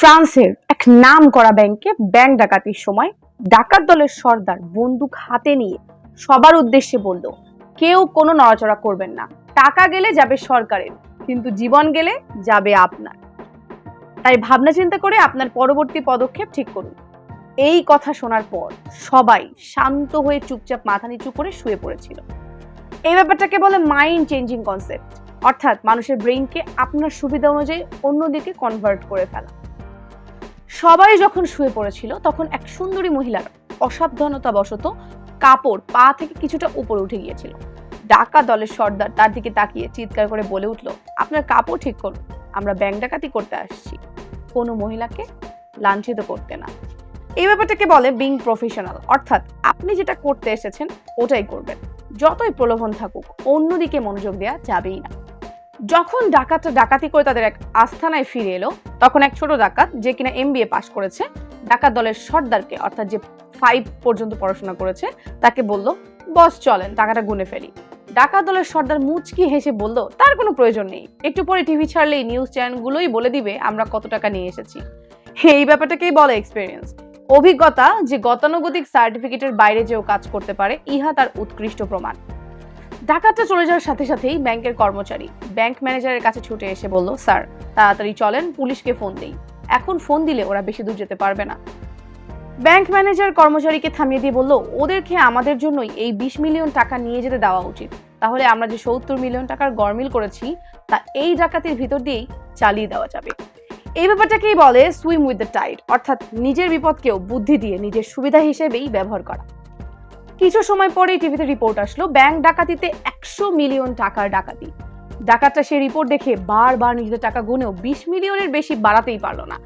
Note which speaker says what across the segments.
Speaker 1: ফ্রান্সের এক নাম করা ব্যাংকে ব্যাংক ডাকাতির সময় ডাকাত দলের সর্দার বন্দুক হাতে নিয়ে সবার উদ্দেশ্যে বলল, কেউ কোনো নড়াচড়া করবেন না। টাকা গেলে যাবে সরকারের, কিন্তু জীবন গেলে যাবে আপনার। তাই ভাবনা চিন্তা করে আপনার পরবর্তী পদক্ষেপ ঠিক করুন। এই কথা শোনার পর সবাই শান্ত হয়ে চুপচাপ মাথা নিচু করে শুয়ে পড়েছিল। এই ব্যাপারটাকে বলে মাইন্ড চেঞ্জিং কনসেপ্ট অর্থাৎ মানুষের ব্রেইনকে আপনার সুবিধা অনুযায়ী অন্যদিকে কনভার্ট করে ফেলা। সবাই যখন শুয়ে পড়েছিল, তখন এক সুন্দরী মহিলার অসাবধানতা বশত কাপড় পা থেকে কিছুটা উপরে উঠে গিয়েছিল। ডাকা দলের সর্দার তার দিকে তাকিয়ে চিৎকার করে বলে উঠল, আপনার কাপড় ঠিক করুন, আমরা ব্যাংক ডাকাতি করতে আসছি। কোনো মহিলাকে লাঞ্ছিত করতে না। এই ব্যাপারটাকে বলে বিং প্রফেশনাল অর্থাৎ আপনি যেটা করতে এসেছেন, ওটাই করবেন। যতই প্রলোভন থাকুক, অন্যদিকে মনোযোগ দেওয়া যাবেই না। যখন ডাকাতরা ডাকাতি করে তাদের এক আস্থানায় ফিরে এলো, তখন এক ছোট ডাকাত যে কিনা এমবিএ পাশ করেছে, ডাকাত দলের সর্দারকে, অর্থাৎ যে ফাইভ পর্যন্ত পড়াশোনা করেছে, তাকে বলল, বস, চলেন, টাকাটা গুনে ফেলি। ডাকাত দলের সর্দার মুচকি হেসে বলল, তার কোনো প্রয়োজন নেই। একটু পরে টিভি ছাড়লেই নিউজ চ্যানেলগুলোই বলে দিবে আমরা কত টাকা নিয়ে এসেছি। এই ব্যাপারটাকেই বলে এক্সপিরিয়েন্স অভিজ্ঞতা যে গতানুগতিক সার্টিফিকেটের বাইরে যেও কাজ করতে পারে, ইহা তার উৎকৃষ্ট প্রমাণ। ডাকাতটা চলে যাওয়ার সাথে সাথেই ব্যাংকের কর্মচারী ব্যাংক ম্যানেজারের কাছে ছুটে এসে বলল, স্যার, তাড়াতাড়ি চলেন, পুলিশকে ফোন দেই। এখন ফোন দিলে ওরা বেশি দূর যেতে পারবে না। ব্যাংক ম্যানেজার কর্মচারীকে থামিয়ে দিয়ে বলল ওদেরকে আমাদের জন্যই এই বিশ মিলিয়ন টাকা নিয়ে যেতে দেওয়া উচিত। তাহলে আমরা যে সত্তর মিলিয়ন টাকার গরমিল করেছি, তা এই ডাকাতির ভিতর দিয়েই চালিয়ে দেওয়া যাবে। এই ব্যাপারটাকেই বলে সুইম উইথ দ্য টাইড অর্থাৎ নিজের বিপদকেও বুদ্ধি দিয়ে নিজের সুবিধা হিসেবেই ব্যবহার করা। কিছু সময় পরেই টিভিতে রিপোর্ট আসলো, ব্যাংক ডাকাতিতে একশো মিলিয়ন টাকার ডাকাতি। ডাকাতটা সেই রিপোর্ট দেখে বারবার নিজেদের টাকা গুনেও বিশ মিলিয়নের বেশি বাড়াতেই পারল না।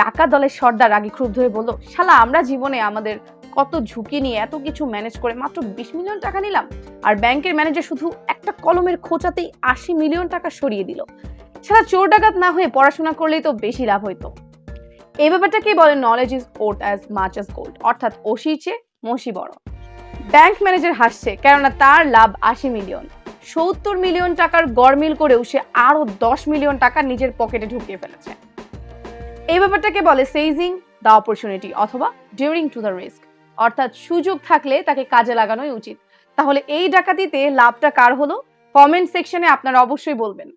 Speaker 1: ডাকাত দলের সর্দার আগে ক্ষুব্ধ হয়ে বলল, শালা, আমরা জীবনে আমাদের কত ঝুঁকি নিয়ে এত কিছু ম্যানেজ করে মাত্র বিশ মিলিয়ন টাকা নিলাম, আর ব্যাংকের ম্যানেজার শুধু একটা কলমের খোঁচাতেই আশি মিলিয়ন টাকা সরিয়ে দিল। সারা চোর ডাকাত না হয়ে পড়াশোনা করলেই তো বেশি লাভ হইতো। এই ব্যাপারটাকেই বলে knowledge is worth as much as gold অর্থাৎ ওসির চেয়ে মসি বড়। ব্যাংক ম্যানেজার হাসছে, কেননা তার লাভ আশি মিলিয়ন। সত্তর মিলিয়ন টাকার গড়মিল করেও সে আরও দশ মিলিয়ন টাকা নিজের পকেটে ঢুকিয়ে ফেলেছে। এই ব্যাপারটাকে বলে সেইজিং দ্য অপরচুনিটি অথবা ডিউরিং টু দ্য রিস্ক অর্থাৎ সুযোগ থাকলে তাকে কাজে লাগানোই উচিত। তাহলে এই ডাকাতিতে লাভটা কার হলো? কমেন্ট সেকশনে আপনারা অবশ্যই বলবেন।